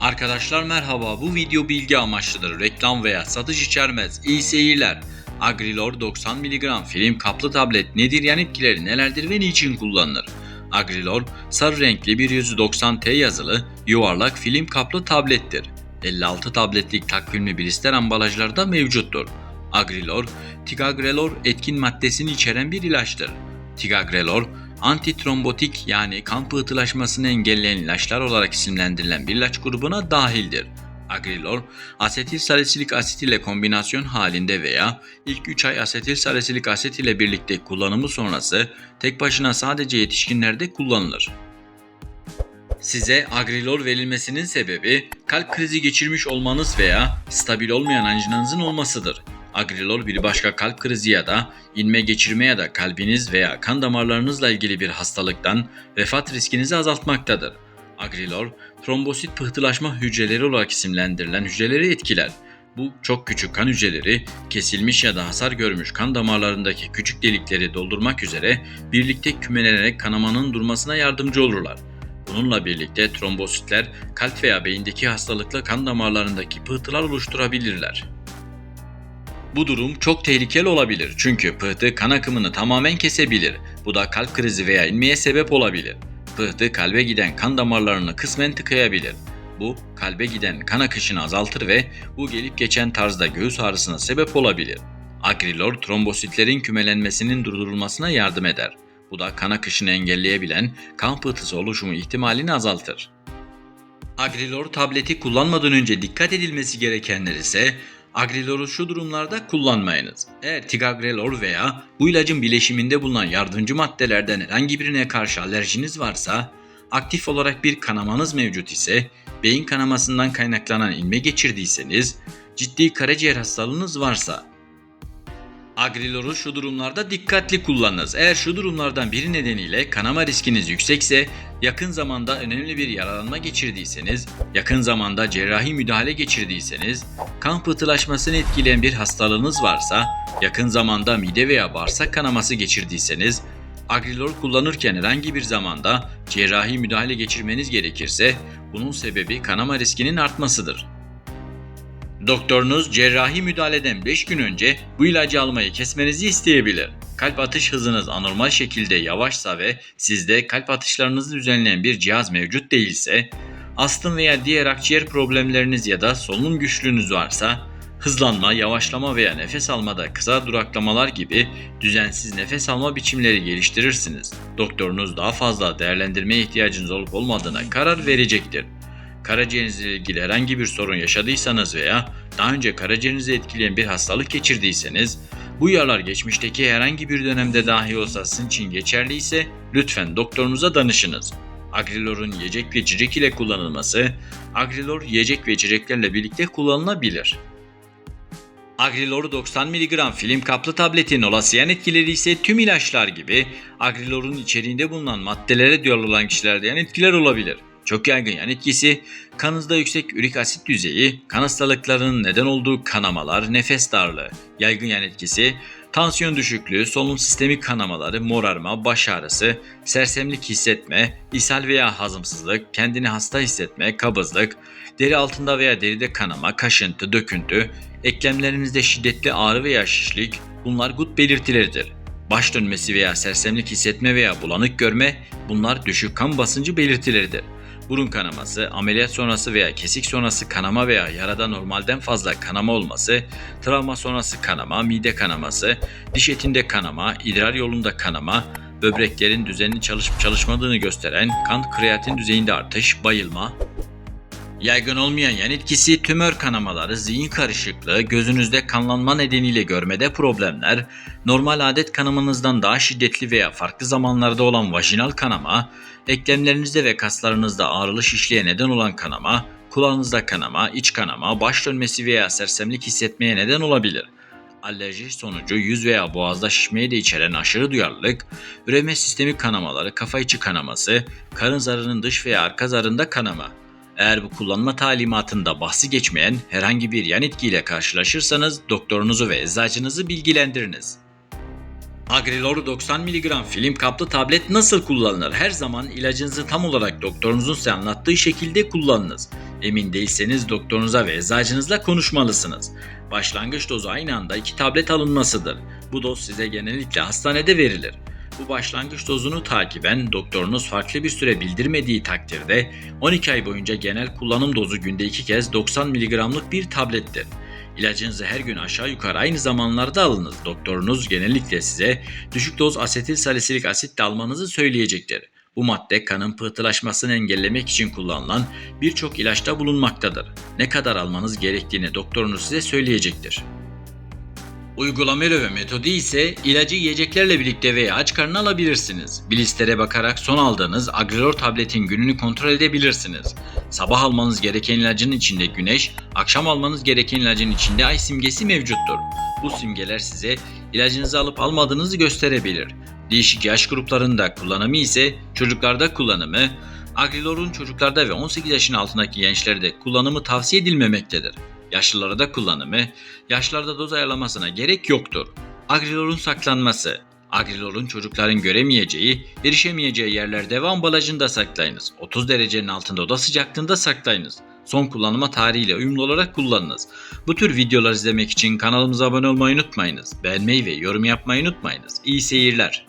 Arkadaşlar merhaba bu video bilgi amaçlıdır. Reklam veya satış içermez. İyi seyirler. Agrilor 90 mg film kaplı tablet nedir yan etkileri nelerdir ve niçin kullanılır? Agrilor sarı renkli bir 190T yazılı yuvarlak film kaplı tablettir. 56 tabletlik takvimli blister ambalajlarda mevcuttur. Agrilor, ticagrelor etkin maddesini içeren bir ilaçtır. Ticagrelor, antitrombotik yani kan pıhtılaşmasını engelleyen ilaçlar olarak isimlendirilen bir ilaç grubuna dahildir. Agrilor, asetil salisilik asit ile kombinasyon halinde veya ilk 3 ay asetil salisilik asit ile birlikte kullanımı sonrası tek başına sadece yetişkinlerde kullanılır. Size agrilor verilmesinin sebebi kalp krizi geçirmiş olmanız veya stabil olmayan anjinanızın olmasıdır. Agrilor bir başka kalp krizi ya da inme geçirme ya da kalbiniz veya kan damarlarınızla ilgili bir hastalıktan vefat riskinizi azaltmaktadır. Agrilor, trombosit pıhtılaşma hücreleri olarak isimlendirilen hücreleri etkiler. Bu çok küçük kan hücreleri kesilmiş ya da hasar görmüş kan damarlarındaki küçük delikleri doldurmak üzere birlikte kümelenerek kanamanın durmasına yardımcı olurlar. Bununla birlikte trombositler kalp veya beyindeki hastalıklı kan damarlarındaki pıhtılar oluşturabilirler. Bu durum çok tehlikeli olabilir çünkü pıhtı kan akımını tamamen kesebilir. Bu da kalp krizi veya inmeye sebep olabilir. Pıhtı kalbe giden kan damarlarını kısmen tıkayabilir. Bu kalbe giden kan akışını azaltır ve bu gelip geçen tarzda göğüs ağrısına sebep olabilir. Agrilor trombositlerin kümelenmesinin durdurulmasına yardım eder. Bu da kan akışını engelleyebilen kan pıhtısı oluşumu ihtimalini azaltır. Agrilor tableti kullanmadan önce dikkat edilmesi gerekenler ise Agrilor'u şu durumlarda kullanmayınız. Eğer Ticagrelor veya bu ilacın bileşiminde bulunan yardımcı maddelerden herhangi birine karşı alerjiniz varsa, aktif olarak bir kanamanız mevcut ise, beyin kanamasından kaynaklanan inme geçirdiyseniz, ciddi karaciğer hastalığınız varsa, Agrilor'u şu durumlarda dikkatli kullanınız. Eğer şu durumlardan biri nedeniyle kanama riskiniz yüksekse, yakın zamanda önemli bir yaralanma geçirdiyseniz, yakın zamanda cerrahi müdahale geçirdiyseniz, kan pıhtılaşmasını etkileyen bir hastalığınız varsa, yakın zamanda mide veya bağırsak kanaması geçirdiyseniz, Agrilor kullanırken herhangi bir zamanda cerrahi müdahale geçirmeniz gerekirse, bunun sebebi kanama riskinin artmasıdır. Doktorunuz cerrahi müdahaleden 5 gün önce bu ilacı almayı kesmenizi isteyebilir. Kalp atış hızınız anormal şekilde yavaşsa ve sizde kalp atışlarınızı düzenleyen bir cihaz mevcut değilse, astım veya diğer akciğer problemleriniz ya da solunum güçlüğünüz varsa, hızlanma, yavaşlama veya nefes almada kısa duraklamalar gibi düzensiz nefes alma biçimleri geliştirirsiniz. Doktorunuz daha fazla değerlendirmeye ihtiyacınız olup olmadığına karar verecektir karaciğerinizle ilgili herhangi bir sorun yaşadıysanız veya daha önce karaciğerinizi etkileyen bir hastalık geçirdiyseniz, bu uyarılar geçmişteki herhangi bir dönemde dahi olsa sizin için geçerliyse lütfen doktorunuza danışınız. Agrilor'un yiyecek ve içecek ile kullanılması, Agrilor yiyecek ve içeceklerle birlikte kullanılabilir. Agrilor 90 mg film kaplı tabletin olası etkileri ise tüm ilaçlar gibi Agrilor'un içeriğinde bulunan maddelere duyarlı olan kişilerde yan etkiler olabilir. Çok yaygın yan etkisi, kanınızda yüksek ürik asit düzeyi, kan hastalıklarının neden olduğu kanamalar, nefes darlığı. Yaygın yan etkisi, tansiyon düşüklüğü, solunum sistemi kanamaları, morarma, baş ağrısı, sersemlik hissetme, ishal veya hazımsızlık, kendini hasta hissetme, kabızlık, deri altında veya deride kanama, kaşıntı, döküntü, eklemlerinizde şiddetli ağrı veya şişlik bunlar gut belirtileridir. Baş dönmesi veya sersemlik hissetme veya bulanık görme bunlar düşük kan basıncı belirtileridir burun kanaması, ameliyat sonrası veya kesik sonrası kanama veya yarada normalden fazla kanama olması, travma sonrası kanama, mide kanaması, diş etinde kanama, idrar yolunda kanama, böbreklerin düzenli çalışıp çalışmadığını gösteren kan kreatin düzeyinde artış, bayılma, Yaygın olmayan yan etkisi tümör kanamaları, zihin karışıklığı, gözünüzde kanlanma nedeniyle görmede problemler, normal adet kanamanızdan daha şiddetli veya farklı zamanlarda olan vajinal kanama, eklemlerinizde ve kaslarınızda ağrılı şişliğe neden olan kanama, kulağınızda kanama, iç kanama, baş dönmesi veya sersemlik hissetmeye neden olabilir. Alerji sonucu yüz veya boğazda şişmeyi de içeren aşırı duyarlılık, üreme sistemi kanamaları, kafa içi kanaması, karın zarının dış veya arka zarında kanama. Eğer bu kullanma talimatında bahsi geçmeyen herhangi bir yan etkiyle karşılaşırsanız doktorunuzu ve eczacınızı bilgilendiriniz. Agrilor 90 mg film kaplı tablet nasıl kullanılır? Her zaman ilacınızı tam olarak doktorunuzun size anlattığı şekilde kullanınız. Emin değilseniz doktorunuza ve eczacınızla konuşmalısınız. Başlangıç dozu aynı anda iki tablet alınmasıdır. Bu doz size genellikle hastanede verilir. Bu başlangıç dozunu takiben doktorunuz farklı bir süre bildirmediği takdirde 12 ay boyunca genel kullanım dozu günde 2 kez 90 mg'lık bir tablettir. İlacınızı her gün aşağı yukarı aynı zamanlarda alınız. Doktorunuz genellikle size düşük doz asetil salisilik asit de almanızı söyleyecektir. Bu madde kanın pıhtılaşmasını engellemek için kullanılan birçok ilaçta bulunmaktadır. Ne kadar almanız gerektiğini doktorunuz size söyleyecektir. Uygulama ve metodu ise ilacı yiyeceklerle birlikte veya aç karnına alabilirsiniz. Bir listere bakarak son aldığınız Agrilor tabletin gününü kontrol edebilirsiniz. Sabah almanız gereken ilacın içinde güneş, akşam almanız gereken ilacın içinde ay simgesi mevcuttur. Bu simgeler size ilacınızı alıp almadığınızı gösterebilir. Değişik yaş gruplarında kullanımı ise çocuklarda kullanımı, Agrilor'un çocuklarda ve 18 yaşın altındaki gençlerde kullanımı tavsiye edilmemektedir. Yaşlılara da kullanımı, yaşlarda doz ayarlamasına gerek yoktur. Agrilor'un saklanması, Agrilor'un çocukların göremeyeceği, erişemeyeceği yerlerde ve ambalajında saklayınız. 30 derecenin altında oda sıcaklığında saklayınız. Son kullanıma tarihiyle uyumlu olarak kullanınız. Bu tür videolar izlemek için kanalımıza abone olmayı unutmayınız. Beğenmeyi ve yorum yapmayı unutmayınız. İyi seyirler.